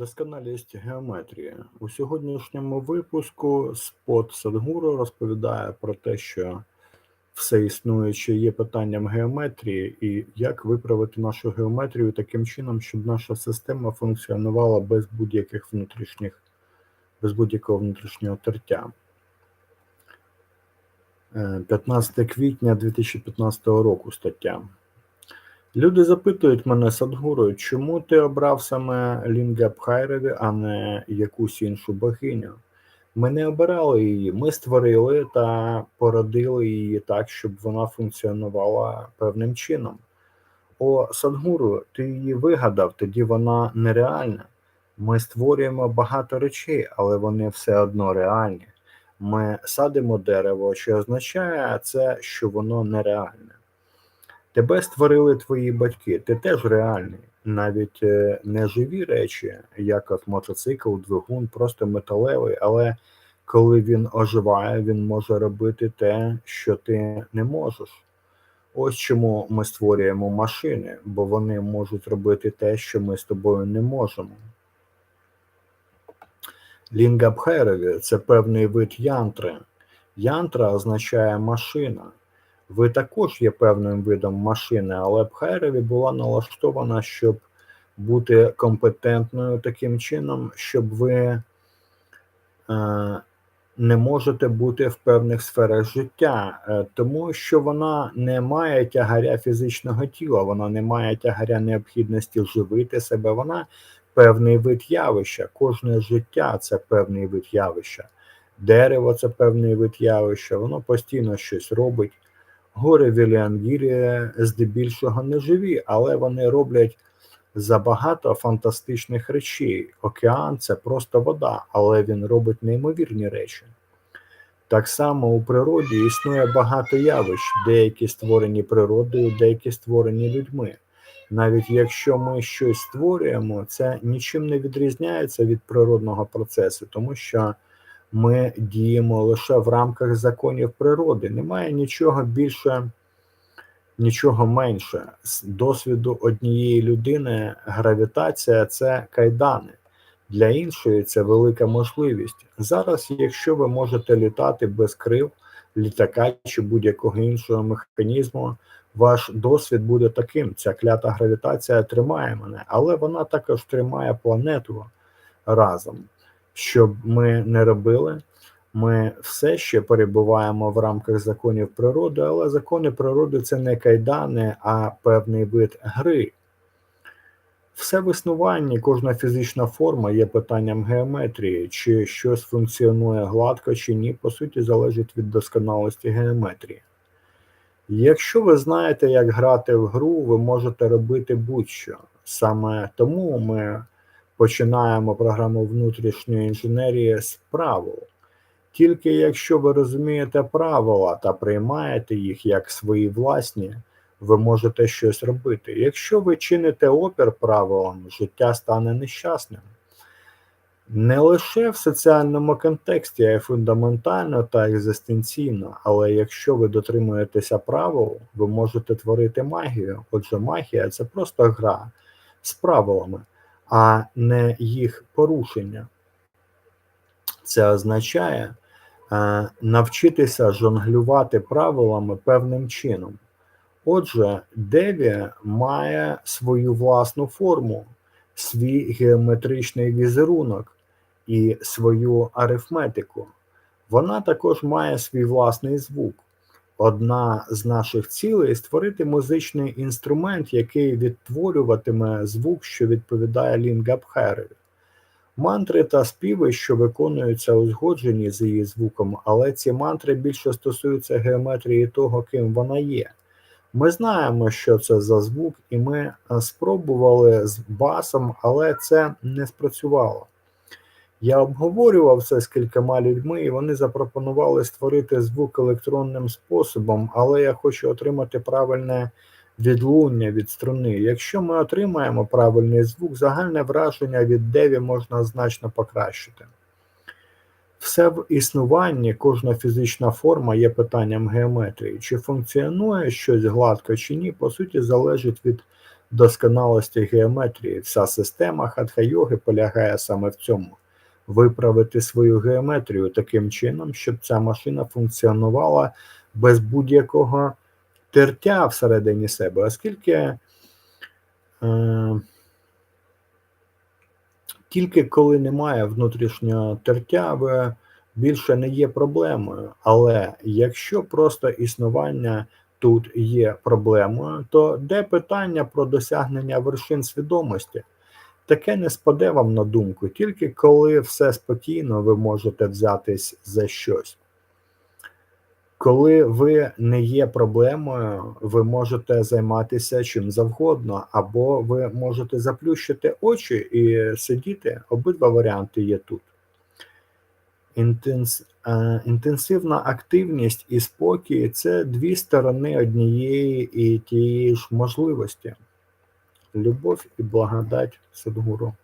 Досконалість геометрії. У сьогоднішньому випуску Спот Садгуру розповідає про те, що все існуюче є питанням геометрії, і як виправити нашу геометрію таким чином, щоб наша система функціонувала без будь-яких внутрішніх, без будь-якого внутрішнього тертя. Е, 15 квітня 2015 року стаття. Люди запитують мене, Садгуру, чому ти обрав саме Лінга Бхайреві, а не якусь іншу богиню? Ми не обирали її, ми створили та породили її так, щоб вона функціонувала певним чином. О, Садгуру, ти її вигадав, тоді вона нереальна. Ми створюємо багато речей, але вони все одно реальні. Ми садимо дерево, що означає це, що воно нереальне. Тебе створили твої батьки, ти теж реальний. Навіть е, не живі речі, як от мотоцикл, двигун, просто металевий, але коли він оживає, він може робити те, що ти не можеш. Ось чому ми створюємо машини, бо вони можуть робити те, що ми з тобою не можемо. Лінгабхерові це певний вид янтри. Янтра означає машина. Ви також є певним видом машини, але Бхайрові була налаштована, щоб бути компетентною таким чином, щоб ви е, не можете бути в певних сферах життя, е, тому що вона не має тягаря фізичного тіла, вона не має тягаря необхідності живити себе. Вона певний вид явища. Кожне життя це певний вид явища. Дерево це певний вид явища, воно постійно щось робить. Гори Віліангірі здебільшого не живі, але вони роблять забагато фантастичних речей. Океан це просто вода, але він робить неймовірні речі. Так само у природі існує багато явищ, деякі створені природою, деякі створені людьми. Навіть якщо ми щось створюємо, це нічим не відрізняється від природного процесу, тому що ми діємо лише в рамках законів природи. Немає нічого більше, нічого менше. З досвіду однієї людини гравітація це кайдани. Для іншої це велика можливість. Зараз, якщо ви можете літати без крил, літака чи будь-якого іншого механізму, ваш досвід буде таким. Ця клята гравітація тримає мене, але вона також тримає планету разом щоб ми не робили. Ми все ще перебуваємо в рамках законів природи, але закони природи це не кайдани, а певний вид гри. Все в існуванні, кожна фізична форма є питанням геометрії, чи щось функціонує гладко чи ні, по суті, залежить від досконалості геометрії. Якщо ви знаєте, як грати в гру, ви можете робити будь-що. Саме тому ми починаємо програму внутрішньої інженерії з правил. Тільки якщо ви розумієте правила та приймаєте їх як свої власні, ви можете щось робити. Якщо ви чините опір правилам, життя стане нещасним. Не лише в соціальному контексті, а й фундаментально та екзистенційно, але якщо ви дотримуєтеся правил, ви можете творити магію. Отже, магія це просто гра з правилами а не їх порушення. Це означає е, навчитися жонглювати правилами певним чином. Отже, Деві має свою власну форму, свій геометричний візерунок і свою арифметику. Вона також має свій власний звук. Одна з наших цілей створити музичний інструмент, який відтворюватиме звук, що відповідає лінгабхерові. Мантри та співи, що виконуються узгоджені з її звуком, але ці мантри більше стосуються геометрії того, ким вона є. Ми знаємо, що це за звук, і ми спробували з басом, але це не спрацювало. Я обговорював це з кількома людьми, і вони запропонували створити звук електронним способом, але я хочу отримати правильне відлуння від струни. Якщо ми отримаємо правильний звук, загальне враження від деві можна значно покращити. Все в існуванні, кожна фізична форма є питанням геометрії. Чи функціонує щось гладко чи ні, по суті, залежить від досконалості геометрії. Вся система хатха-йоги полягає саме в цьому. Виправити свою геометрію таким чином, щоб ця машина функціонувала без будь-якого тертя всередині себе, оскільки е, тільки коли немає внутрішнього тертя, ви більше не є проблемою. Але якщо просто існування тут є проблемою, то де питання про досягнення вершин свідомості? Таке не спаде вам на думку, тільки коли все спокійно, ви можете взятись за щось. Коли ви не є проблемою, ви можете займатися чим завгодно, або ви можете заплющити очі і сидіти. Обидва варіанти є тут. Інтенс, е, інтенсивна активність і спокій це дві сторони однієї і тієї ж можливості. Любов і благодать Садгуру.